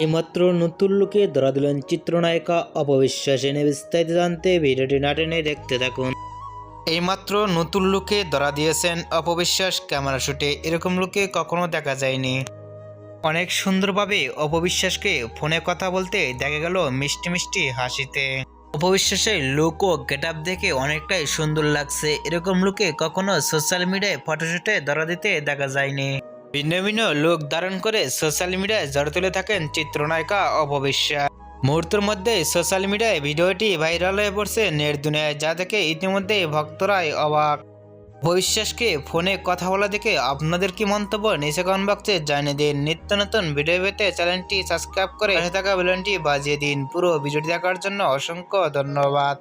এইমাত্র নতুন লুকে ধরা দিলেন চিত্রনায়িকা অপবিশ্বাস এনে বিস্তারিত জানতে ভিডিওটি না টেনে দেখতে থাকুন। এইমাত্র নতুন লুকে ধরা দিয়েছেন অপবিশ্বাস, ক্যামেরা শুটে এরকম লুকে কখনো দেখা যায়নি। অনেক সুন্দরভাবে অপবিশ্বাসকে ফোনে কথা বলতে দেখা গেল মিষ্টি মিষ্টি হাসিতে। অপবিশ্বাসের লুক ও গেট আপ দেখে অনেকটাই সুন্দর লাগছে। এরকম লুকে কখনো সোশ্যাল মিডিয়ায় ফটোশুটে ধরা দিতে দেখা যায়নি। ভিন্ন ভিন্ন লুক ধারণ করে সোশ্যাল মিডিয়ায় জড় তুলে থাকেন চিত্রনায়িকা অপবিশ্বাস মুহূর্তের মধ্যে সোশ্যাল মিডিয়ায় ভিডিওটি ভাইরাল হয়ে পড়ছে নেট দুনিয়ায়, যা দেখে ইতিমধ্যে ভক্তরাই অবাক। ভবিষ্যাসকে ফোনে কথা বলা দেখে আপনাদের কি মন্তব্য? নিচে কমেন্ট বক্সে জানিয়ে দিন। নিত্য নতুন ভিডিও পেতে চ্যানেলটি সাবস্ক্রাইব করে থাকা বেলনটি বাজিয়ে দিন। পুরো ভিডিওটি দেখার জন্য অসংখ্য ধন্যবাদ।